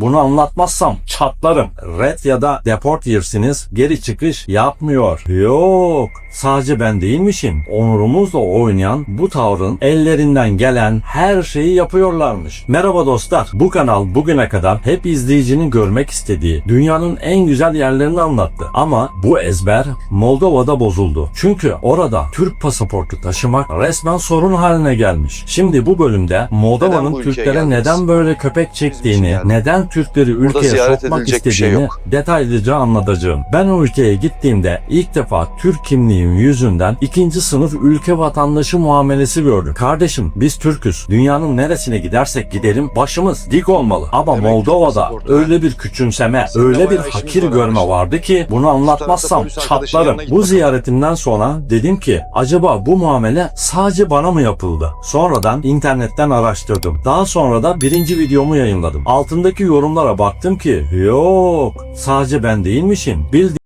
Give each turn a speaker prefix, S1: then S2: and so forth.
S1: Bunu anlatmazsam çatlarım. Red ya da deport yersiniz geri çıkış yapmıyor. Yok. Sadece ben değilmişim. Onurumuzla oynayan bu tavrın ellerinden gelen her şeyi yapıyorlarmış. Merhaba dostlar. Bu kanal bugüne kadar hep izleyicinin görmek istediği dünyanın en güzel yerlerini anlattı. Ama bu ezber Moldova'da bozuldu. Çünkü orada Türk pasaportu taşımak resmen sorun haline gelmiş. Şimdi bu bölümde
S2: Neden
S1: Moldova'nın Türklere neden böyle köpek çektiğini,
S2: geldik.
S1: Neden Türkleri ülkeye sokmak
S2: şey
S1: istediğini
S2: yok.
S1: detaylıca anlatacağım. Ben o ülkeye gittiğimde ilk defa Türk kimliğim yüzünden ikinci sınıf ülke vatandaşı muamelesi gördüm. Kardeşim biz Türküz. Dünyanın neresine gidersek gidelim başımız dik olmalı. Ama
S2: Demek
S1: Moldova'da öyle bir küçümseme,
S2: de
S1: öyle bir hakir
S2: var
S1: görme
S2: arkadaşlar.
S1: vardı ki bunu anlatmazsam çatlarım. Bu ziyaretimden sonra dedim ki acaba bu muamele sadece bana mı yapıldı? Sonradan internetten araştırdım. Daha sonra da birinci videomu yayınladım. Altındaki yorumlara baktım ki yok sadece ben değilmişim. Bildiğin